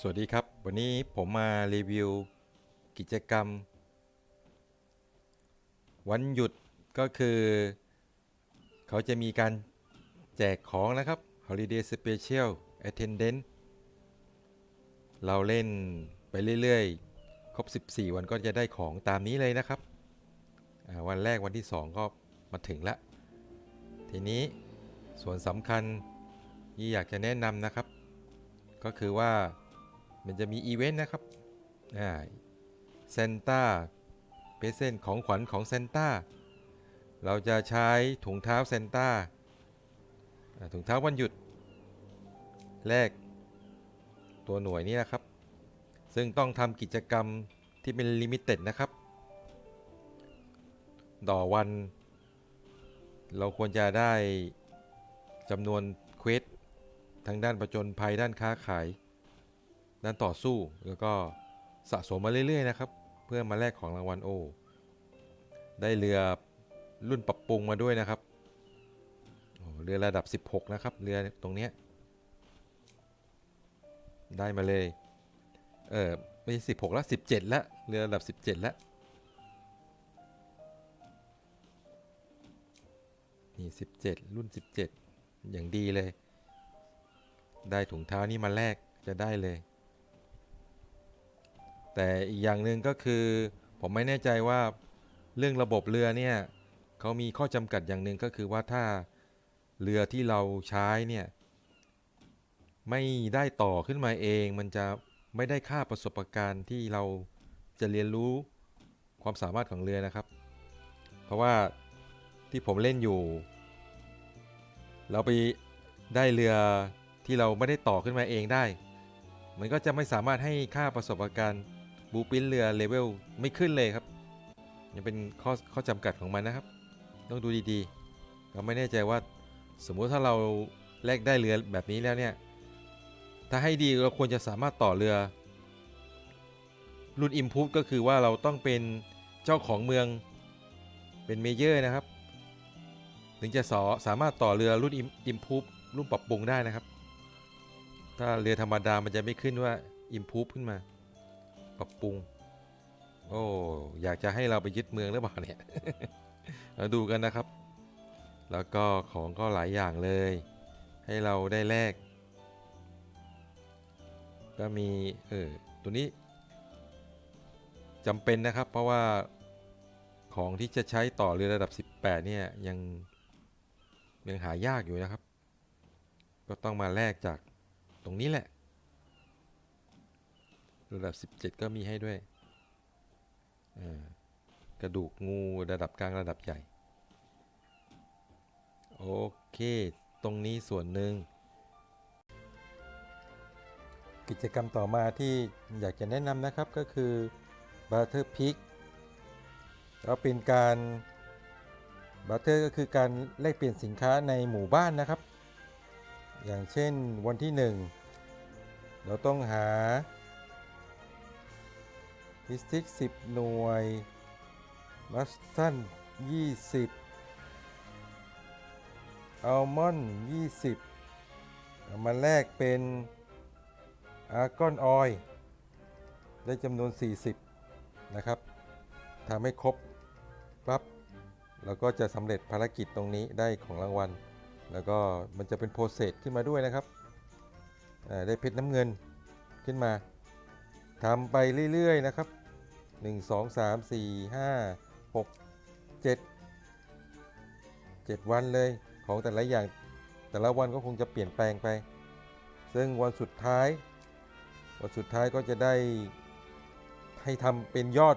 สวัสดีครับ วันนี้ผมมารีวิวกิจกรรม วันหยุดก็คือ เขาจะมีการแจกของนะครับ Holiday Special Attendance เราเล่นไปเรื่อยๆ ครบ 14 วันก็จะได้ของตามนี้เลยนะครับ วันแรกวันที่ 2 ก็มาถึงละ ทีนี้ส่วนสำคัญที่อยากจะแนะนำนะครับ ก็คือว่า มันจะมีอีเวนต์นะครับอ่าเซนต้าเปเซนของขวัญของเซนต้าเราจะใช้ถุงเท้าเซนต้าอ่าถุงเท้าวันหยุด แรก ตัวหน่วยนี้นะครับ ซึ่งต้องทำกิจกรรมที่เป็นลิมิเต็ดนะครับ ต่อวัน เราควรจะได้จำนวนเควสทางด้านประจนภัยด้านค้าขาย ด้านต่อสู้แล้วก็สะสมมาเรื่อยๆนะครับ เพื่อมาแลกของรางวัลโอ ได้เรือรุ่นปรับปรุงมาด้วยนะครับเรือระดับ 16 นะครับ เรือตรงเนี้ยได้มาเลย เออไม่ใช่16แล้ว17แล้วเรือระดับ17แล้วนี่17รุ่น17อย่างดีเลย ได้ถุงเท้านี่มาแลกจะได้เลย แต่อีกอย่างหนึ่งก็คือผมไม่แน่ใจว่าเรื่องระบบเรือเนี่ยเขามีข้อจำกัดอย่างหนึ่งก็คือว่าถ้าเรือที่เราใช้เนี่ยไม่ได้ต่อขึ้นมาเองมันจะไม่ได้ค่าประสบการณ์ที่เราจะเรียนรู้ความสามารถของเรือนะครับ เพราะว่าที่ผมเล่นอยู่ เราไปได้เรือที่เราไม่ได้ต่อขึ้นมาเองได้ มันก็จะไม่สามารถให้ค่าประสบการณ์ บูปินเรือเลเวลไม่ขึ้นเลยครับ ยังเป็นข้อข้อจำกัดของมันนะครับ ต้องดูดีๆเราไม่แน่ใจว่าสมมุติถ้าเราแลกได้เรือแบบนี้แล้วเนี่ย ถ้าให้ดีเราควรจะสามารถต่อเรือ รุ่นอิมพูก็คือว่าเราต้องเป็นเจ้าของเมืองเป็นเมเยอร์นะครับ ถึงจะสอสามารถต่อเรือรุ่นอิมพูรุ่นปรับปรุงได้นะครับ ถ้าเรือธรรมดามันจะไม่ขึ้นว่า improve ขึ้นมา ปรับปรุง โอ้อยากจะให้เราไปยึดเมืองหรือเปล่าเนี่ยเราดูกันนะครับ แล้วก็ของก็หลายอย่างเลย ให้เราได้แลกก็มีเออตัวนี้จำเป็นนะครับ เพราะว่าของที่จะใช้ต่อเรือระดับ 18 เนี่ยยังยังหายากอยู่นะครับ ก็ต้องมาแลกจากตรงนี้แหละ ระดับ 17 ก็มีให้ด้วย กระดูกงูระดับกลางระดับใหญ่ โอเค ตรงนี้ส่วนหนึ่ง กิจกรรมต่อมาที่อยากจะแนะนำนะครับก็คือ Butter Pick ก็เป็นการ Butter ก็คือการแลกเปลี่ยนสินค้าในหมู่บ้านนะครับ อย่างเช่นวันที่ 1 เราต้องหา พิสติก 10 หน่วย มัสตัน 20 อัลมอนด์ 20 เอามาแลกเป็นอาร์กอนออยได้จำนวน 40 นะครับทำให้ครบปั๊บเราก็จะสำเร็จภารกิจตรงนี้ได้ของรางวัล แล้วก็มันจะเป็นโปรเซสขึ้นมาด้วยนะครับ ได้เพชรน้ำเงินขึ้นมาทำไปเรื่อย ๆ นะครับ 1 2 3 4 5 6 7 7 วันเลยของแต่ละอย่างแต่ละวันก็คงจะเปลี่ยนแปลงไป ซึ่งวันสุดท้าย วันสุดท้ายก็จะได้ให้ทำเป็นยอด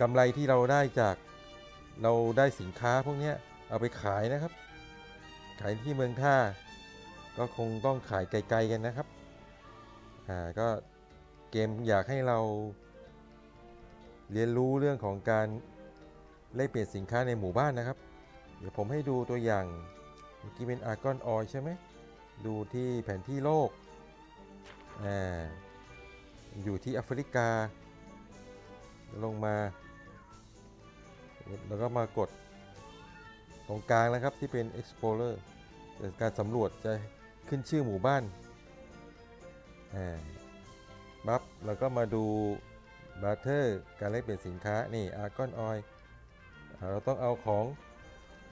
กำไรที่เราได้จากเราได้สินค้าพวกนี้เอาไปขายนะครับ ขายที่เมืองท่า ก็คงต้องขายไกลๆกันนะครับอ่าก็เกมอยากให้เรา เรียนรู้เรื่องของการแลกเปลี่ยนสินค้าในหมู่บ้านนะครับ เดี๋ยวผมให้ดูตัวอย่างเมื่อกี้เป็นอาร์กอนออยใช่ไหมดูที่แผนที่โลกอ่าอยู่ที่แอฟริกา ลงมา แล้วก็มากดตรงกลางนะครับที่เป็น Explorer การสำรวจจะขึ้นชื่อหมู่บ้านอ่าปั๊บเราก็มาดู บาร์เทอร์การแลกเปลี่ยนสินค้านี่อาร์กอนออยเราต้องเอาของ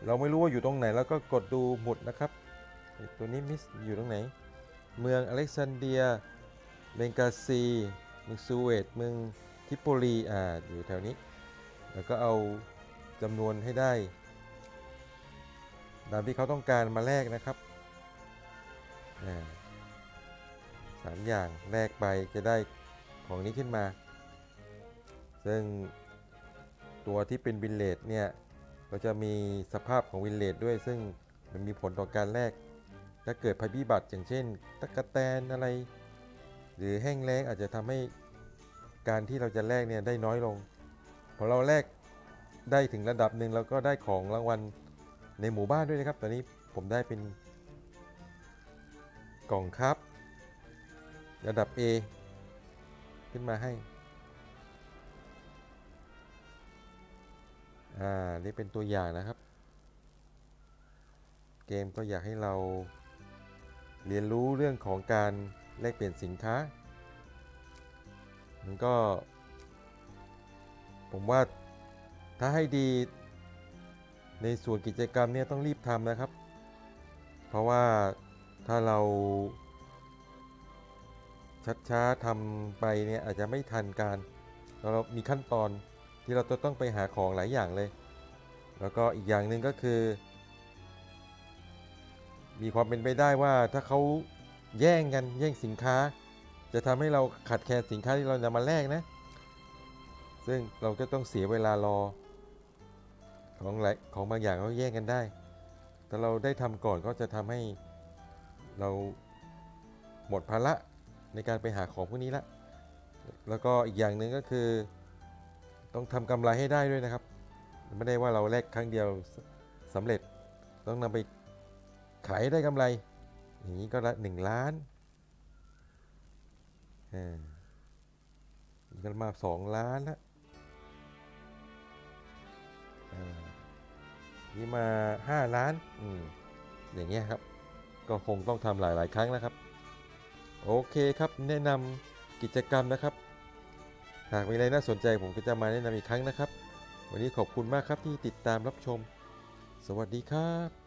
เราไม่รู้ว่าอยู่ตรงไหนแล้วก็กดดูหมุดนะครับ ตัวนี้มิสอยู่ตรงไหน เมืองอเล็กซานเดียเบงกาซีเมืองซูเวตเมืองทิโปลีอ่าอยู่แถวนี้ แล้วก็เอาจำนวนให้ได้ตามที่เขาต้องการมาแลกนะครับสามอย่างแลกไปจะได้ของนี้ขึ้นมา ซึ่งตัวที่เป็นวินเลดเนี่ยก็จะมีสภาพของวินเลดด้วย ซึ่งมันมีผลต่อการแลกถ้าเกิดภัยพิบัติอย่างเช่น ตะกะแตนอะไร หรือแห้งแล้งอาจจะทำให้การที่เราจะแลกเนี่ยได้น้อยลงพอเราแลกได้ถึงระดับหนึ่งเราก็ได้ของรางวัลในหมู่บ้านด้วยนะครับ ตอนนี้ผมได้เป็นกล่องครับ ระดับ A ขึ้นมาให้ อ่า นี่เป็นตัวอย่างนะครับ เกมก็อยากให้เราเรียนรู้เรื่องของการแลกเปลี่ยนสินค้า มันก็ ผมว่าถ้าให้ดีในส่วนกิจกรรมเนี่ยต้องรีบทำนะครับ เพราะว่าถ้าเราช้าๆทำไปเนี่ยอาจจะไม่ทันการเรามีขั้นตอน ที่เราจะต้องไปหาของหลายอย่างเลย แล้วก็อีกอย่างหนึ่งก็คือ มีความเป็นไปได้ว่าถ้าเขาแย่งกันแย่งสินค้า จะทำให้เราขาดแคลนสินค้าที่เรานำมาแลกนะ ซึ่งเราก็ต้องเสียเวลารอของหลายของบางอย่างเขาแย่งกันได้ แต่เราได้ทำก่อนก็จะทำให้เราหมดภาระในการไปหาของพวกนี้ละ แล้วก็อีกอย่างหนึ่งก็คือ ต้องทำกำไรให้ได้ด้วยนะครับ ไม่ได้ว่าเราแลกครั้งเดียวสสำเร็จ ต้องนำไปขายให้ได้กำไร อย่างนี้ก็ละหนึ่งล้านอ่านี่ก็มาสองล้านละนี่มาห้าล้าน อืม อย่างเงี้ยครับ ก็คงต้องทำหลาย ๆ ครั้งนะครับ โอเคครับ แนะนำกิจกรรมนะครับ หากมีอะไรน่าสนใจผมก็จะมาแนะนำอีกครั้งนะครับ วันนี้ขอบคุณมากครับที่ติดตามรับชม สวัสดีครับ